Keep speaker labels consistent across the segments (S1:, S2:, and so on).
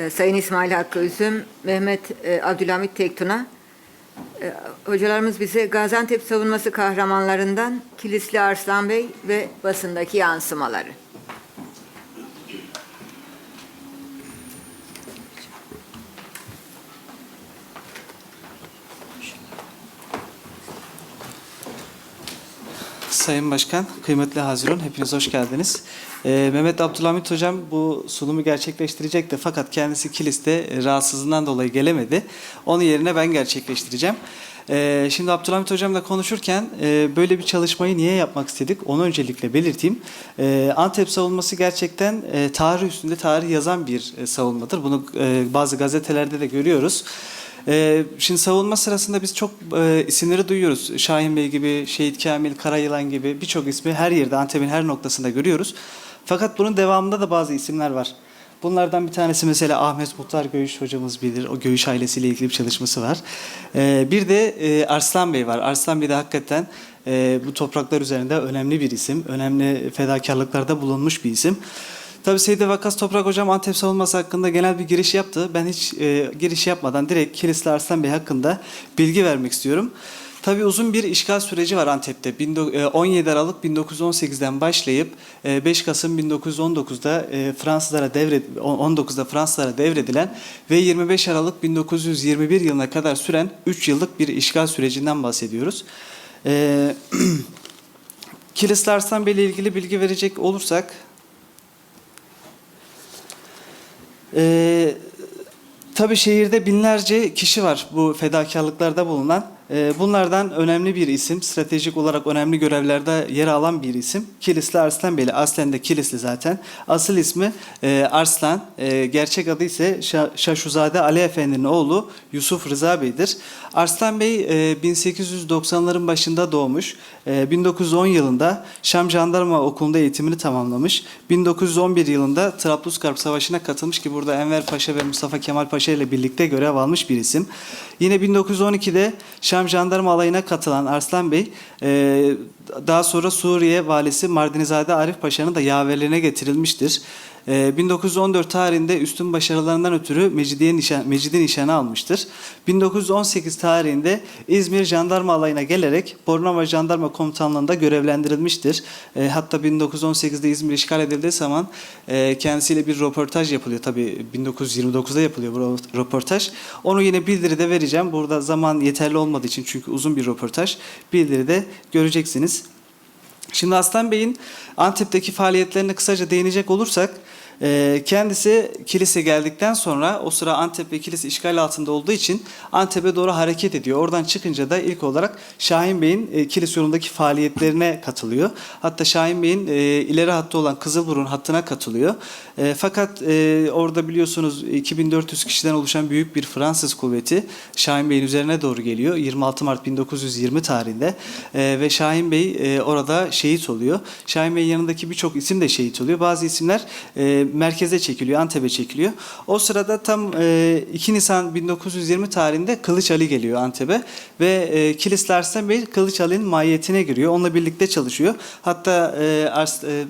S1: e, Sayın İsmail Hakkı Üzüm, Mehmet e, Abdülhamit Tektun'a. E, hocalarımız bize Gaziantep savunması kahramanlarından Kilisli Arslan Bey ve basındaki yansımaları.
S2: Sayın Başkan, kıymetli Hazirun, hepiniz hoş geldiniz. Ee, Mehmet Abdülhamit Hocam bu sunumu gerçekleştirecekti fakat kendisi Kilis'te e, rahatsızlığından dolayı gelemedi. Onun yerine ben gerçekleştireceğim. Ee, şimdi Abdülhamit Hocam'la konuşurken e, böyle bir çalışmayı niye yapmak istedik onu öncelikle belirteyim. Ee, Antep savunması gerçekten e, tarih üstünde tarih yazan bir e, savunmadır. Bunu e, bazı gazetelerde de görüyoruz. Ee, şimdi savunma sırasında biz çok e, isimleri duyuyoruz. Şahin Bey gibi, Şehit Kamil, Karayılan gibi birçok ismi her yerde, Antep'in her noktasında görüyoruz. Fakat bunun devamında da bazı isimler var. Bunlardan bir tanesi mesela Ahmet Muhtar Göğüş hocamız bilir. O Göğüş ailesiyle ilgili bir çalışması var. Ee, bir de e, Arslan Bey var. Arslan Bey de hakikaten e, bu topraklar üzerinde önemli bir isim. Önemli fedakarlıklarda bulunmuş bir isim. Tabii Seydi Vakas Toprak Hocam Antep savunması hakkında genel bir giriş yaptı. Ben hiç e, giriş yapmadan direkt Kilisli Arslan Bey hakkında bilgi vermek istiyorum. Tabii uzun bir işgal süreci var Antep'te. Bin- e, 17 Aralık 1918'den başlayıp e, 5 Kasım 1919'da e, Fransızlara devret 19'da Fransızlara devredilen ve 25 Aralık 1921 yılına kadar süren 3 yıllık bir işgal sürecinden bahsediyoruz. E, Kilisli Arslan Bey ile ilgili bilgi verecek olursak Ee, tabii şehirde binlerce kişi var bu fedakarlıklarda bulunan. Ee, bunlardan önemli bir isim, stratejik olarak önemli görevlerde yer alan bir isim. Kilisli Arslan Beyli. Aslen de Kilisli zaten. Asıl ismi e, Arslan. E, gerçek adı ise Şa- Şaşuzade Ali Efendi'nin oğlu Yusuf Rıza Bey'dir. Arslan Bey e, 1890'ların başında doğmuş. E, 1910 yılında Şam Jandarma Okulu'nda eğitimini tamamlamış. 1911 yılında Trablusgarp Savaşı'na katılmış ki burada Enver Paşa ve Mustafa Kemal Paşa ile birlikte görev almış bir isim. Yine 1912'de Şam Jandarma Alayı'na katılan Arslan Bey e, daha sonra Suriye valisi Mardinizade Arif Paşa'nın da yaverlerine getirilmiştir. E, 1914 tarihinde üstün başarılarından ötürü Mecidiye nişan, Mecidi nişanı almıştır. 1918 tarihinde İzmir Jandarma Alayı'na gelerek Bornova Jandarma Komutanlığı'nda görevlendirilmiştir. E, hatta 1918'de İzmir işgal edildiği zaman e, kendisiyle bir röportaj yapılıyor. Tabii 1929'da yapılıyor bu röportaj. Onu yine bildiride vereceğim. Burada zaman yeterli olmadığı için çünkü uzun bir röportaj. Bildiride göreceksiniz. Şimdi Aslan Bey'in Antep'teki faaliyetlerine kısaca değinecek olursak e, kendisi kilise geldikten sonra o sıra Antep ve kilise işgal altında olduğu için Antep'e doğru hareket ediyor. Oradan çıkınca da ilk olarak Şahin Bey'in e, kilise yolundaki faaliyetlerine katılıyor. Hatta Şahin Bey'in e, ileri hattı olan Kızılburun hattına katılıyor. E, fakat e, orada biliyorsunuz 2400 kişiden oluşan büyük bir Fransız kuvveti Şahin Bey'in üzerine doğru geliyor. 26 Mart 1920 tarihinde ve Şahin Bey orada şehit oluyor. Şahin Bey'in yanındaki birçok isim de şehit oluyor. Bazı isimler merkeze çekiliyor, Antep'e çekiliyor. O sırada tam e, 2 Nisan 1920 tarihinde Kılıç Ali geliyor Antep'e ve e, Kilisli Arslan Bey Kılıç Ali'nin mahiyetine giriyor. Onunla birlikte çalışıyor. Hatta e, Ars, e,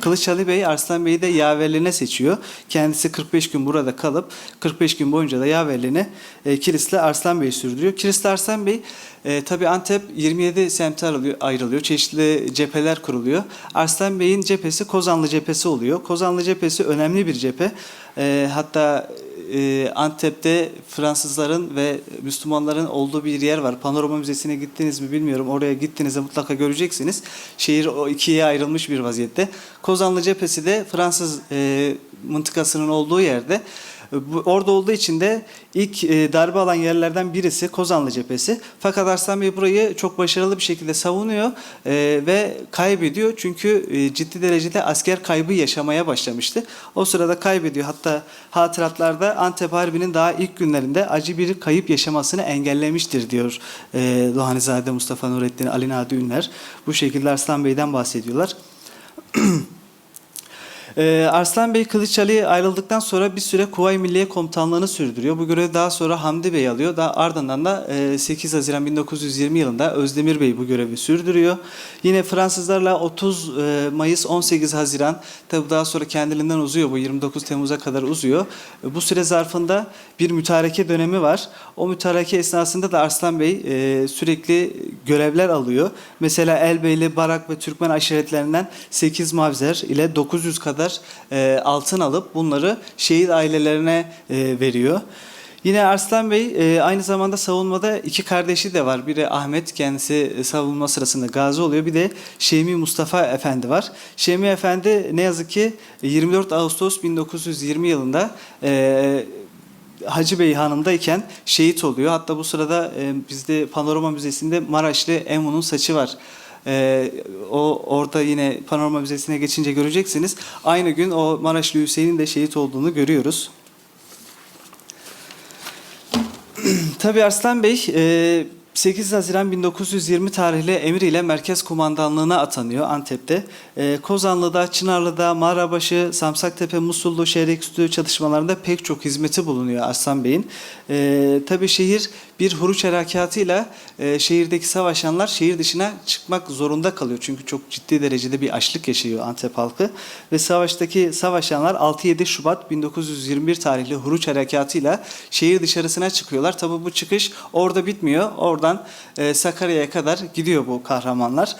S2: Kılıç Ali Bey Arslan Bey'i de yaverliğine seçiyor. Kendisi 45 gün burada kalıp 45 gün boyunca da yaverliğini e, Kilisli Arslan Bey sürdürüyor. Kilisli Arslan Bey e, tabii Antep 27 semte ayrılıyor. Çeşitli cepheler kuruluyor. Arslan Bey'in cephesi Kozanlı cephesi oluyor. Kozanlı cephesi önemli bir cephe. E, hatta e, Antep'te Fransızların ve Müslümanların olduğu bir yer var. Panorama Müzesi'ne gittiniz mi bilmiyorum. Oraya gittiğinizde mutlaka göreceksiniz. Şehir o ikiye ayrılmış bir vaziyette. Kozanlı cephesi de Fransız e, mıntıkasının olduğu yerde. Orada olduğu için de ilk e, darbe alan yerlerden birisi Kozanlı cephesi. Fakat Arslan Bey burayı çok başarılı bir şekilde savunuyor e, ve kaybediyor. Çünkü e, ciddi derecede asker kaybı yaşamaya başlamıştı. O sırada kaybediyor. Hatta hatıratlarda Antep Harbi'nin daha ilk günlerinde acı bir kayıp yaşamasını engellemiştir diyor Lohanizade Mustafa Nurettin Ali Nadi Ünler. Bu şekilde Arslan Bey'den bahsediyorlar. Ee, Arslan Bey Kılıç Ali'ye ayrıldıktan sonra bir süre Kuvayi Milliye Komutanlığı'nı sürdürüyor. Bu görevi daha sonra Hamdi Bey alıyor. Daha ardından da e, 8 Haziran 1920 yılında Özdemir Bey bu görevi sürdürüyor. Yine Fransızlarla 30 e, Mayıs 18 Haziran tabi daha sonra kendiliğinden uzuyor bu 29 Temmuz'a kadar uzuyor. E, Bu süre zarfında bir mütareke dönemi var. O mütareke esnasında da Arslan Bey e, sürekli görevler alıyor. Mesela Elbeyli, Barak ve Türkmen aşiretlerinden 8 mavzer ile 900 kadar e, altın alıp bunları şehit ailelerine e, veriyor. Yine Arslan Bey e, aynı zamanda savunmada iki kardeşi de var. Biri Ahmet kendisi savunma sırasında gazi oluyor. Bir de Şemi Mustafa Efendi var. Şemi Efendi ne yazık ki 24 Ağustos 1920 yılında e, Hacı Bey Hanım'dayken şehit oluyor. Hatta bu sırada e, bizde Panorama Müzesi'nde Maraşlı Emun'un saçı var. E, o orada yine Panorama Müzesi'ne geçince göreceksiniz. Aynı gün o Maraşlı Hüseyin'in de şehit olduğunu görüyoruz. Tabii Arslan Bey e, 8 Haziran 1920 tarihli emriyle Merkez Kumandanlığı'na atanıyor Antep'te. E, Kozanlı'da, Çınarlı'da, Mağarabaşı, Samsaktepe, Musullu, Şehreküstü çatışmalarında pek çok hizmeti bulunuyor Arslan Bey'in. E, tabii şehir bir huruç harekatıyla e, şehirdeki savaşanlar şehir dışına çıkmak zorunda kalıyor. Çünkü çok ciddi derecede bir açlık yaşıyor Antep halkı. Ve savaştaki savaşanlar 6-7 Şubat 1921 tarihli huruç harekatıyla şehir dışarısına çıkıyorlar. Tabii bu çıkış orada bitmiyor. Oradan e, Sakarya'ya kadar gidiyor bu kahramanlar.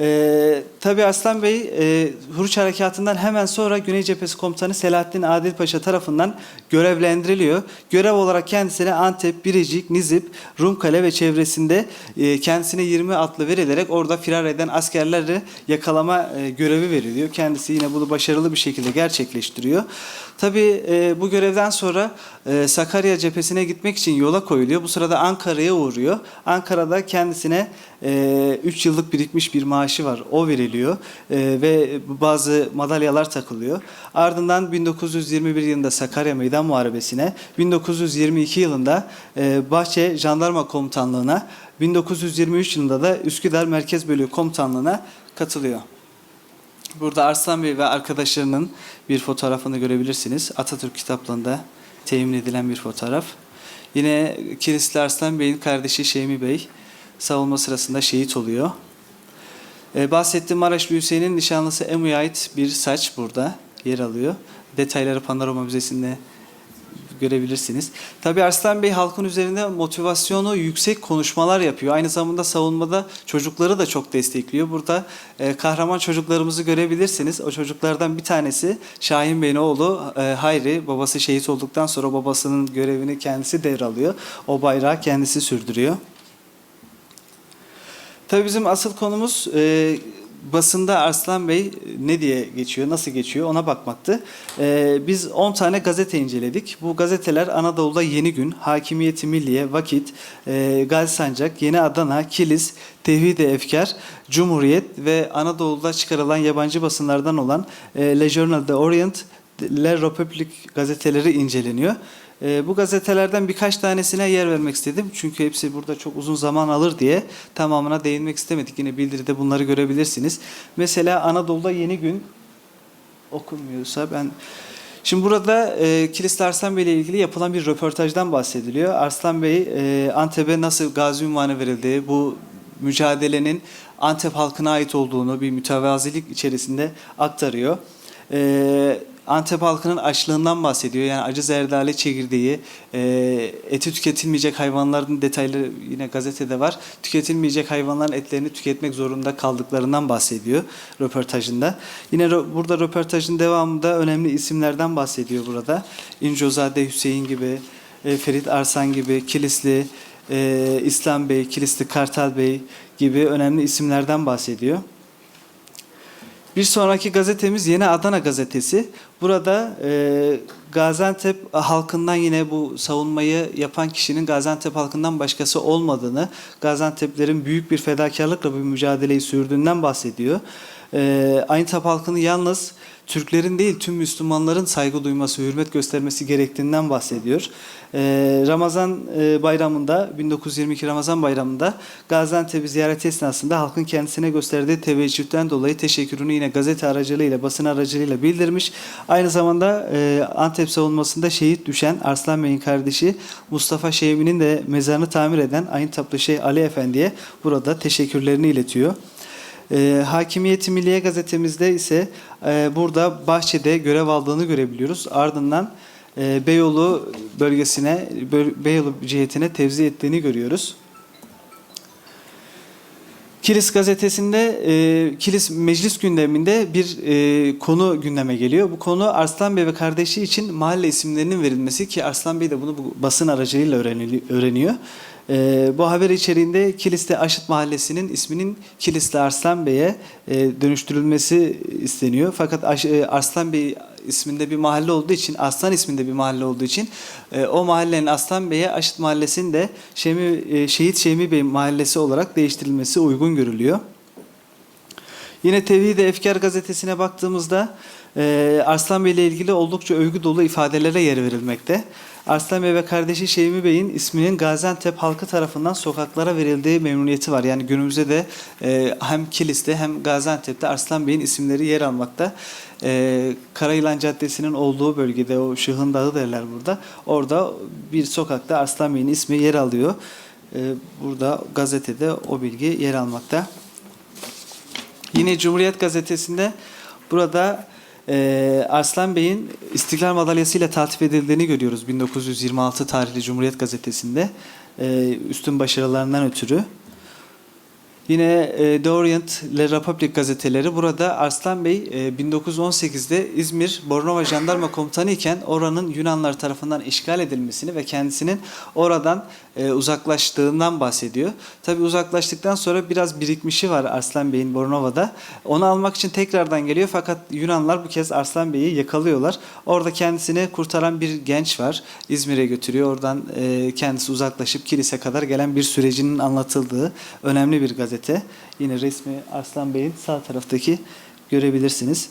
S2: Ee, tabii Aslan Bey e, Huruç Harekatı'ndan hemen sonra Güney Cephesi Komutanı Selahattin Adil Paşa tarafından görevlendiriliyor. Görev olarak kendisine Antep, Birecik, Nizip, Rumkale ve çevresinde e, kendisine 20 atlı verilerek orada firar eden askerleri yakalama e, görevi veriliyor. Kendisi yine bunu başarılı bir şekilde gerçekleştiriyor. Tabii e, bu görevden sonra e, Sakarya cephesine gitmek için yola koyuluyor. Bu sırada Ankara'ya uğruyor. Ankara'da kendisine 3 yıllık birikmiş bir maaşı var. O veriliyor E, ve bazı madalyalar takılıyor. Ardından 1921 yılında Sakarya Meydan Muharebesi'ne, 1922 yılında e, Bahçe Jandarma Komutanlığı'na, 1923 yılında da Üsküdar Merkez Bölüğü Komutanlığı'na katılıyor. Burada Arslan Bey ve arkadaşlarının bir fotoğrafını görebilirsiniz. Atatürk kitaplığında temin edilen bir fotoğraf. Yine Kilisli Arslan Bey'in kardeşi Şemi Bey savunma sırasında şehit oluyor. Ee, bahsettiğim Maraşlı Hüseyin'in nişanlısı Emu'ya ait bir saç burada yer alıyor. Detayları Panorama Müzesi'nde görebilirsiniz. Tabii Arslan Bey halkın üzerinde motivasyonu yüksek konuşmalar yapıyor. Aynı zamanda savunmada çocukları da çok destekliyor. Burada e, kahraman çocuklarımızı görebilirsiniz. O çocuklardan bir tanesi Şahin Bey'in oğlu e, Hayri. Babası şehit olduktan sonra babasının görevini kendisi devralıyor. O bayrağı kendisi sürdürüyor. Tabii bizim asıl konumuz e, basında Arslan Bey ne diye geçiyor, nasıl geçiyor ona bakmaktı. E, biz 10 tane gazete inceledik. Bu gazeteler Anadolu'da Yeni Gün, Hakimiyeti Milliye, Vakit, e, Gazi Sancak, Yeni Adana, Kilis, Tevhid-i Efkar, Cumhuriyet ve Anadolu'da çıkarılan yabancı basınlardan olan e, Le Journal de Orient, Le Republic gazeteleri inceleniyor. E, bu gazetelerden birkaç tanesine yer vermek istedim. Çünkü hepsi burada çok uzun zaman alır diye tamamına değinmek istemedik. Yine bildiride bunları görebilirsiniz. Mesela Anadolu'da Yeni Gün okunmuyorsa ben... Şimdi burada e, Kilisli Arslan Bey ile ilgili yapılan bir röportajdan bahsediliyor. Arslan Bey e, Antep'e nasıl gazi ünvanı verildi, bu mücadelenin Antep halkına ait olduğunu bir mütevazilik içerisinde aktarıyor. E, Antep halkının açlığından bahsediyor. Yani acı zerdale çekirdeği, e, eti tüketilmeyecek hayvanların detayları yine gazetede var. Tüketilmeyecek hayvanların etlerini tüketmek zorunda kaldıklarından bahsediyor röportajında. Yine burada röportajın devamında önemli isimlerden bahsediyor burada. İncozade Hüseyin gibi, e, Ferit Arsan gibi, Kilisli, e, İslam Bey, Kilisli Kartal Bey gibi önemli isimlerden bahsediyor. Bir sonraki gazetemiz Yeni Adana gazetesi. Burada e, Gaziantep halkından yine bu savunmayı yapan kişinin Gaziantep halkından başkası olmadığını, Gaziantep'lerin büyük bir fedakarlıkla bu mücadeleyi sürdüğünden bahsediyor. E, Aintab halkını yalnız Türklerin değil tüm Müslümanların saygı duyması, hürmet göstermesi gerektiğinden bahsediyor. E, Ramazan e, bayramında, 1922 Ramazan bayramında Gaziantep'i ziyaret esnasında halkın kendisine gösterdiği teveccühten dolayı teşekkürünü yine gazete aracılığıyla, basın aracılığıyla bildirmiş. Aynı zamanda e, Antep savunmasında şehit düşen Arslan Bey'in kardeşi Mustafa Şehmi'nin de mezarını tamir eden Aynı Şeyh Ali Efendi'ye burada teşekkürlerini iletiyor. E, Hakimiyeti Milliye gazetemizde ise e, burada bahçede görev aldığını görebiliyoruz. Ardından e, Beyoğlu bölgesine, Bö- Beyoğlu cihetine tevzi ettiğini görüyoruz. Kilis gazetesinde e, Kilis meclis gündeminde bir e, konu gündeme geliyor. Bu konu Arslan Bey ve kardeşi için mahalle isimlerinin verilmesi ki Arslan Bey de bunu bu basın aracılığıyla öğreniyor. E, bu haber içeriğinde Kilis'te Aşıt Mahallesi'nin isminin Kilisli Arslan Bey'e e, dönüştürülmesi isteniyor. Fakat Aş- e, Arslan Bey isminde bir mahalle olduğu için, Aslan isminde bir mahalle olduğu için e, o mahallenin Aslan Bey'e Aşıt Mahallesi'nin de Şemi, e, Şehit Şemi Bey Mahallesi olarak değiştirilmesi uygun görülüyor. Yine Tevhid-i Efkar gazetesine baktığımızda e, Arslan Bey ile ilgili oldukça övgü dolu ifadelere yer verilmekte. Arslan Bey ve kardeşi Şevmi Bey'in isminin Gaziantep halkı tarafından sokaklara verildiği memnuniyeti var. Yani günümüzde de e, hem Kilis'te hem Gaziantep'te Arslan Bey'in isimleri yer almakta. E, Karayılan Caddesi'nin olduğu bölgede o Şıhın Dağı derler burada. Orada bir sokakta Arslan Bey'in ismi yer alıyor. E, burada gazetede o bilgi yer almakta. Yine Cumhuriyet Gazetesi'nde burada e, Arslan Bey'in İstiklal Madalyası ile taltif edildiğini görüyoruz 1926 tarihli Cumhuriyet Gazetesi'nde e, üstün başarılarından ötürü. Yine e, The Orient, Le Republic gazeteleri burada Arslan Bey e, 1918'de İzmir Bornova Jandarma Komutanı iken oranın Yunanlar tarafından işgal edilmesini ve kendisinin oradan e, uzaklaştığından bahsediyor. Tabi uzaklaştıktan sonra biraz birikmişi var Arslan Bey'in Bornova'da. Onu almak için tekrardan geliyor fakat Yunanlar bu kez Arslan Bey'i yakalıyorlar. Orada kendisini kurtaran bir genç var. İzmir'e götürüyor. Oradan e, kendisi uzaklaşıp kilise kadar gelen bir sürecinin anlatıldığı önemli bir gazete. Yine resmi Arslan Bey'in sağ taraftaki görebilirsiniz.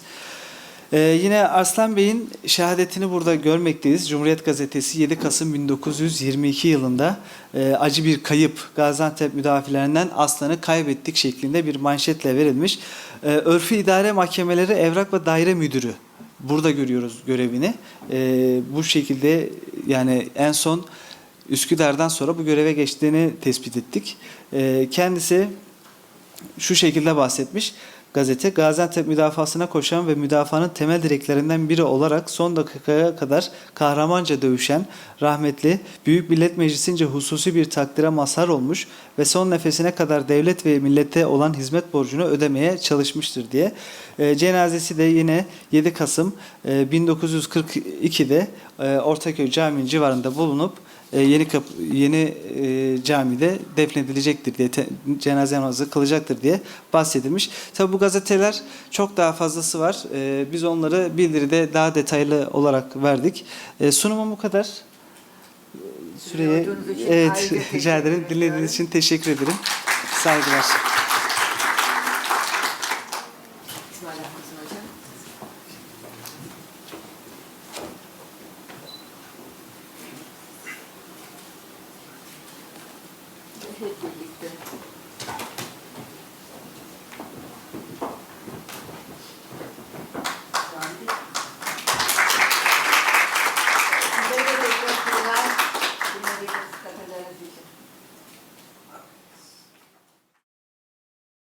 S2: Ee, yine Arslan Bey'in şehadetini burada görmekteyiz. Cumhuriyet Gazetesi 7 Kasım 1922 yılında e, acı bir kayıp Gaziantep müdafilerinden Aslan'ı kaybettik şeklinde bir manşetle verilmiş. E, Örfü İdare Mahkemeleri Evrak ve Daire Müdürü burada görüyoruz görevini. E, bu şekilde yani en son Üsküdar'dan sonra bu göreve geçtiğini tespit ettik. E, kendisi şu şekilde bahsetmiş. Gazete Gaziantep müdafasına koşan ve müdafaanın temel direklerinden biri olarak son dakikaya kadar kahramanca dövüşen rahmetli Büyük Millet Meclisi'nce hususi bir takdire mazhar olmuş ve son nefesine kadar devlet ve millete olan hizmet borcunu ödemeye çalışmıştır diye. E, cenazesi de yine 7 Kasım e, 1942'de e, Ortaköy Camii'nin civarında bulunup e, yeni kapı, yeni e, camide defnedilecektir diye te, cenaze namazı kılacaktır diye bahsedilmiş. Tabi bu gazeteler çok daha fazlası var. E, biz onları bildiride daha detaylı olarak verdik. E, sunumum bu kadar.
S1: İçin
S2: evet rica ederim. Dinlediğiniz için teşekkür ederim. Saygılar.
S1: Hep birlikte.